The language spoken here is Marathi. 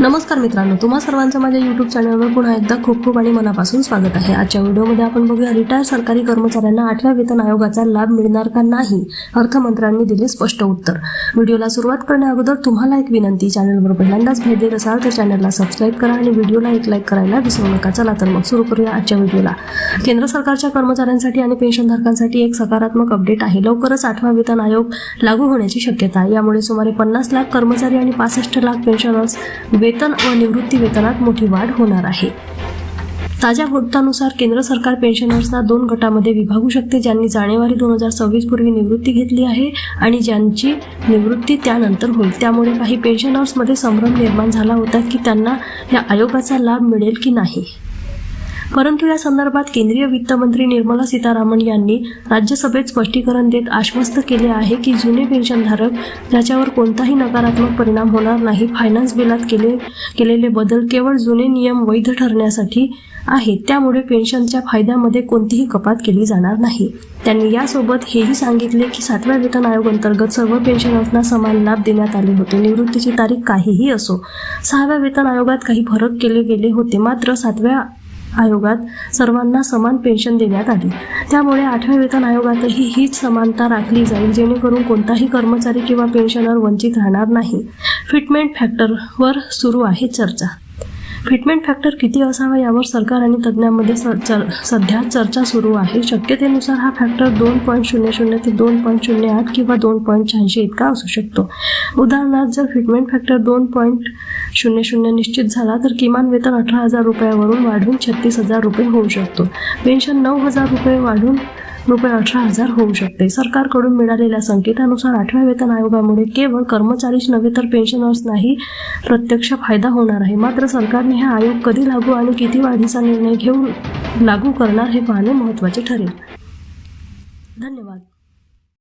नमस्कार मित्रांनो तुम्हा सर्वांचं माझ्या युट्यूब चॅनलवर पुन्हा एकदा खूप खूप आणि मनापासून स्वागत आहे. आजच्या व्हिडिओमध्ये आपण बघूया रिटायर सरकारी कर्मचाऱ्यांना आठव्या वेतन आयोगाचा लाभ मिळणार का नाही? अर्थमंत्र्यांनी दिले स्पष्ट उत्तर. व्हिडिओला सुरुवात करण्याअगोदर तुम्हाला एक विनंती चॅनलवर पहिल्यांदाच भेट देत असाल तर चॅनलला सबस्क्राईब करा आणि व्हिडिओला एक लाईक करायला विसरू नका. चला तर मग सुरू करूया आजच्या व्हिडिओला. केंद्र सरकारच्या कर्मचाऱ्यांसाठी आणि पेन्शनधारकांसाठी एक सकारात्मक अपडेट आहे. लवकरच आठवा वेतन आयोग लागू होण्याची शक्यता यामुळे सुमारे पन्नास लाख कर्मचारी आणि पासष्ट लाख पेन्शनर्स वेतन व निवृत्ती वेतनात मोठी वाढ होणार आहे. ताज्या वृत्तानुसार केंद्र सरकार पेन्शनर्सना दोन गटामध्ये विभागू शकते ज्यांनी जानेवारी दोन हजार सव्वीस पूर्वी निवृत्ती घेतली आहे आणि ज्यांची निवृत्ती त्यानंतर होईल. त्यामुळे काही पेन्शनर्समध्ये संभ्रम निर्माण झाला होता की त्यांना या आयोगाचा लाभ मिळेल की नाही. परंतु या संदर्भात केंद्रीय वित्तमंत्री निर्मला सीतारामन यांनी राज्यसभेत स्पष्टीकरण देत आश्वस्त केले आहे की जुने पेन्शनधारक ज्याच्यावर कोणताही नकारात्मक परिणाम होणार नाही फायनान्स बिलात केले केलेले बदल केवळ जुने नियम वैध ठरण्यासाठी आहेत. त्यामुळे पेन्शनच्या फायद्यामध्ये कोणतीही कपात केली जाणार नाही. त्यांनी यासोबत हेही सांगितले की सातव्या वेतन आयोग अंतर्गत सर्व पेन्शनर्सना समान लाभ देण्यात आले होते. निवृत्तीची तारीख काहीही असो सहाव्या वेतन आयोगात काही फरक केले गेले होते. मात्र सातव्या आयोगात सर्वांना समान पेन्शन देण्यात आली. त्यामुळे आठव्या वेतन आयोगातही हीच समानता राखली जाईल जेणेकरून कोणताही कर्मचारी किंवा पेन्शनर वंचित राहणार नाही. फिटमेंट फॅक्टरवर सुरू आहे चर्चा. फिटमेंट फॅक्टर किती असावा यावर सरकार आणि तज्ज्ञांमध्ये स सध्या चर्चा सुरू आहे. शक्यतेनुसार हा फॅक्टर दोन पॉईंट शून्य शून्य ते दोन पॉईंट शून्य आठ किंवा दोन पॉईंट शहाऐंशी इतका असू शकतो. उदाहरणार्थ जर फिटमेंट फॅक्टर दोन पॉईंट शून्य शून्य निश्चित झाला तर किमान वेतन अठरा हजार रुपयावरून वाढून छत्तीस हजार रुपये होऊ शकतो. पेन्शन नऊ हजार रुपये वाढून रुपये अठरा हजार होऊ शकते. सरकारकडून मिळालेल्या संकेतानुसार आठव्या वेतन आयोगामुळे केवळ कर्मचारीच नव्हे तर पेन्शनर्सनाही प्रत्यक्ष फायदा होणार आहे. मात्र सरकारने हा आयोग कधी लागू आणि किती वाढीचा निर्णय घेऊन लागू करणार हे पाहणे महत्त्वाचे ठरेल. धन्यवाद.